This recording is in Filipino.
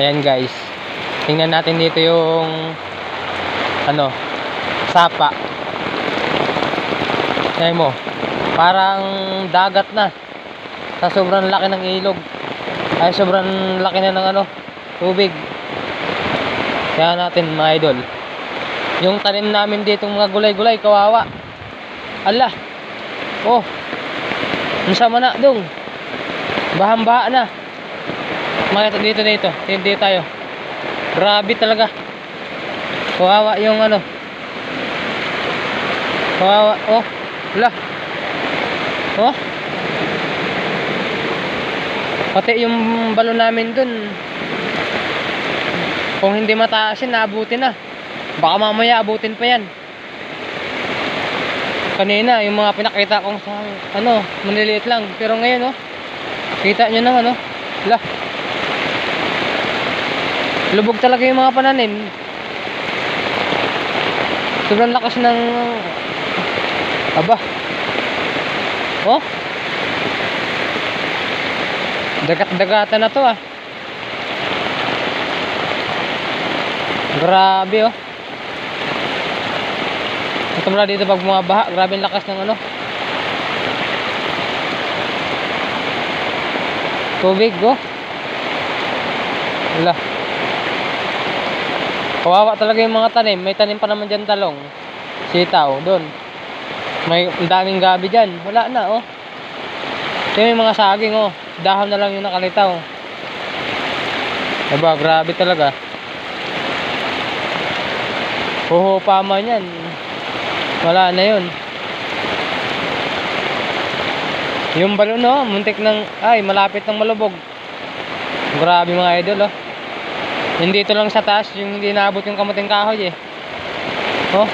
Ayan guys. Tingnan natin dito yung ano, sapa. Tingnan mo. Parang dagat na. Sa sobrang laki ng ilog. Ay sobrang laki na ng ano, tubig. Kaya natin mga idol. Yung tanim namin dito mga gulay-gulay, kawawa. Ala. Oh. Ang sama na dong. Bahang-baha na. Makita dito dito. Dito tayo. Grabe talaga. Kawawa yung ano. Kawawa. Oh. Wala. Oh. Pati yung balon namin dun. Kung hindi mataas yun, naabutin na. Baka mamaya abutin pa yan. Kanina, yung mga pinakita kong sa, ano, maniliit lang. Pero ngayon, oh, kita nyo ng ano, lah. Lubog talaga yung mga pananim. Sobrang lakas ng, aba. Oh. Dagat-dagata na to ah. Grabe oh. Ito pala dito pag bumabaha, grabe ang lakas ng ano. Tubig oh. Wala. Kawawa talaga yung mga tanim. May tanim pa naman dyan talong. Sitaw, doon. May daming gabi dyan. Wala na oh. Ito yung mga saging oh. Dahon na lang yung nakalitaw. Diba, grabe talaga. Huho pa man yan. Wala na yun. Yung balon no, muntik ng, ay malapit ng malubog. Grabe mga idol oh. Hindi ito lang sa taas, yung hindi naabot yung kamuting kahoy eh. Oh,